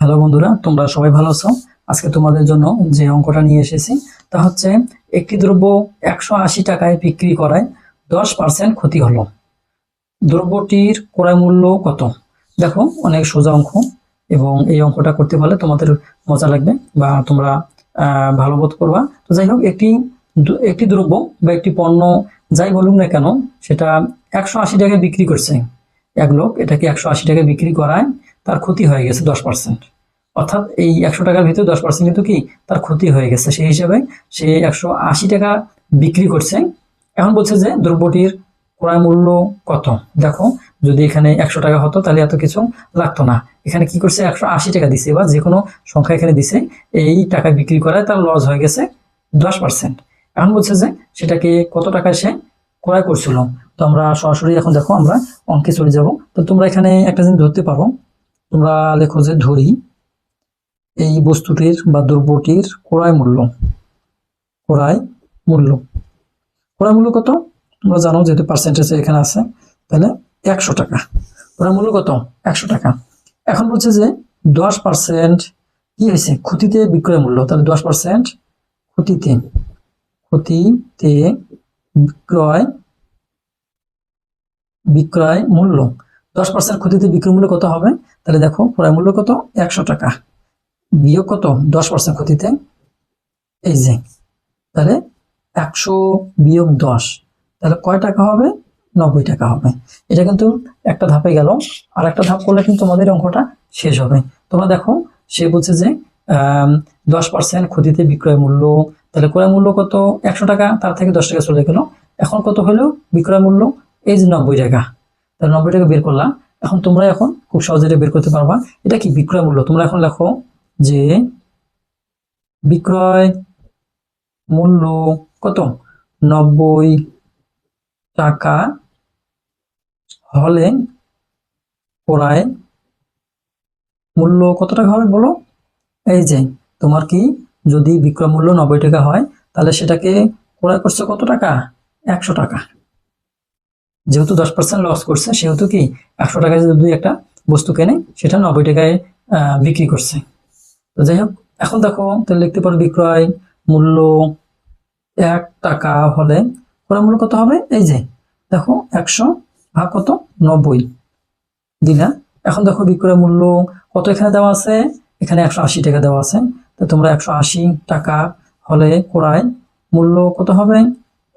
Hello বন্ধুরা, তোমরা সবাই ভালো আছো? আজকে তোমাদের জন্য যে অঙ্কটা নিয়ে এসেছি, তা হচ্ছে একটি দ্রব্য একশো আশি টাকায় বিক্রি করায় দশ পার্সেন্ট ক্ষতি হলো। দ্রব্যটির ক্রয় মূল্য কত? দেখো, অনেক সোজা অঙ্ক, এবং এই অঙ্কটা করতে পারলে তোমাদের মজা লাগবে বা তোমরা ভালো বোধ করবা। তো যাই হোক, একটি একটি দ্রব্য বা একটি পণ্য, যাই বলুক না কেন, সেটা একশো আশি টাকায় বিক্রি করছে। এক লোক এটাকে একশো আশি টাকায় বিক্রি করায় তার ক্ষতি হয়ে গেছে দশ পার্সেন্ট অর্থাৎ এই একশো টাকার ভিতরে দশ পার্সেন্ট কিন্তু কি? তার ক্ষতি হয়ে গেছে। সেই হিসাবে সে একশো আশি টাকা বিক্রি করছে। এখন বলছে যে দ্রব্যটির ক্রয় মূল্য কত? দেখো, যদি এখানে একশো টাকা হতো তাহলে এত কিছু লাগতো না। এখানে কি করছে? একশো আশি টাকা দিছে বা যে কোনো সংখ্যা এখানে দিছে। এই টাকা বিক্রি করায় তার লস হয়ে গেছে দশ পার্সেন্ট এখন বলছে যে সেটাকে কত টাকায় সে ক্রয় করছিল? তো আমরা সরাসরি এখন দেখো আমরা অঙ্কে চলে যাব। তো তোমরা এখানে একটা জিনিস ধরতে পারো। তোমরা লেখো যে ধরি, এই বস্তুটির বা দ্রব্যটির ক্রয় মূল্য। ক্রয় মূল্য। ক্রয় মূল্য কত? তোমরা জানো যেহেতু পার্সেন্টেজ এখানে আছে, তাহলে একশো টাকা। ক্রয় মূল্য কত? একশো টাকা। এখন বলছে যে দশ পার্সেন্ট কি হয়েছে? ক্ষতিতে বিক্রয় মূল্য। তাহলে দশ পার্সেন্ট ক্ষতিতে। ক্ষতিতে বিক্রয় বিক্রয় মূল্য। দশ পার্সেন্ট ক্ষতিতে বিক্রয় মূল্য কত হবে? তাহলে দেখো, ক্রয় মূল্য কত? একশো টাকা। বিয়োগ কত? দশ পার্সেন্ট ক্ষতিতে। এই যে, তাহলে একশো বিয়োগ দশ। তাহলে কয় টাকা হবে? নব্বই টাকা হবে। এটা কিন্তু একটা ধাপে গেল। আর একটা ধাপ করলে কিন্তু তোমাদের অঙ্কটা শেষ হবে। তোমরা দেখো, সে বলছে যে দশ পার্সেন্ট ক্ষতিতে বিক্রয় মূল্য। তাহলে ক্রয় মূল্য কত? একশো টাকা। তার থেকে দশ টাকা চলে গেল। এখন কত হলো? বিক্রয় মূল্য? এই যে নব্বই টাকা। তাহলে নব্বই টাকা বের করলাম। এখন তোমরা এখন খুব সহজে এটা বের করতে পারবা। এটা কি বিক্রয় মূল্য? তোমরা এখন লেখো যে বিক্রয় মূল্য কত? নব্বই টাকা হলে ক্রয় মূল্য কত টাকা হবে বলো? এই যে, তোমার কি যদি বিক্রয় মূল্য নব্বই টাকা হয়, তাহলে সেটাকে ক্রয় করছে কত টাকা? একশো টাকা। যেহেতু দশ পার্সেন্ট লস করছে, সেহেতু কি একশো টাকায় যদি দুই একটা বস্তু কেনে, সেটা নব্বই টাকায় বিক্রি করছে। তো যাই হোক, এখন দেখো, তাহলে লিখতে পারো বিক্রয় মূল্য এক টাকা হলে ক্রয় মূল্য কত হবে? এই যে, দেখো, একশো ভাগ কত? নব্বই। দিলা, এখন দেখো বিক্রয় মূল্য কত এখানে দেওয়া আছে? এখানে একশো আশি টাকা দেওয়া আছে। তো তোমরা একশো আশি টাকা হলে ক্রয় মূল্য কত হবে?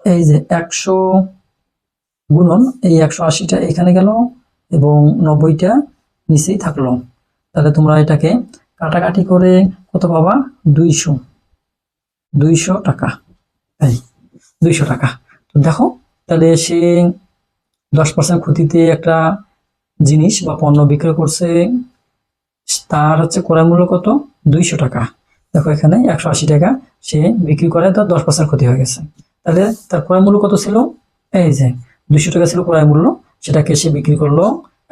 এই যে, একশো গুণন, এই একশো আশিটা এখানে গেল এবং নব্বইটা নিচেই থাকল। তাহলে তোমরা এটাকে কাটাকাটি করে কত পাবা? দুইশো। দুইশো টাকা। এই, দুইশো টাকা। তো দেখো, তাহলে সে দশ পার্সেন্ট ক্ষতিতে একটা জিনিস বা পণ্য বিক্রয় করছে, তার হচ্ছে ক্রয় মূল্য কত? দুইশো টাকা। দেখো এখানে একশো আশি টাকা সে বিক্রি করে, তার দশ পার্সেন্ট ক্ষতি হয়ে গেছে। তাহলে তার ক্রয় মূল্য কত ছিল? এই যে দুইশো টাকা ছিল ক্রয় মূল্য, সেটাকে সে বিক্রি করল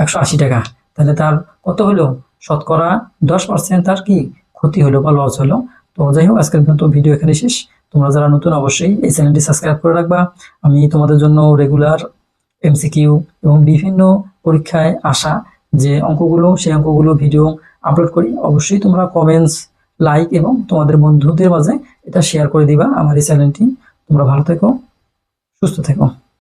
একশো আশি টাকা। তাহলে তার কত হলো? শতকরা দশ পার্সেন্ট তার কি ক্ষতি হলো বা লস হলো? তো যাই হোক, আজকের পর্যন্ত ভিডিও এখানে শেষ। তোমরা যারা নতুন, অবশ্যই এই চ্যানেলটি সাবস্ক্রাইব করে রাখবা। আমি তোমাদের জন্য রেগুলার এমসিকিউ এবং বিভিন্ন পরীক্ষায় আসা যে অঙ্কগুলো, সেই অঙ্কগুলো ভিডিও আপলোড করি। অবশ্যই তোমরা কমেন্টস লাইক এবং তোমাদের বন্ধুদের মাঝে এটা শেয়ার করে দিবা আমার এই চ্যানেলটি তোমরা ভালো থেকো, সুস্থ থেকো।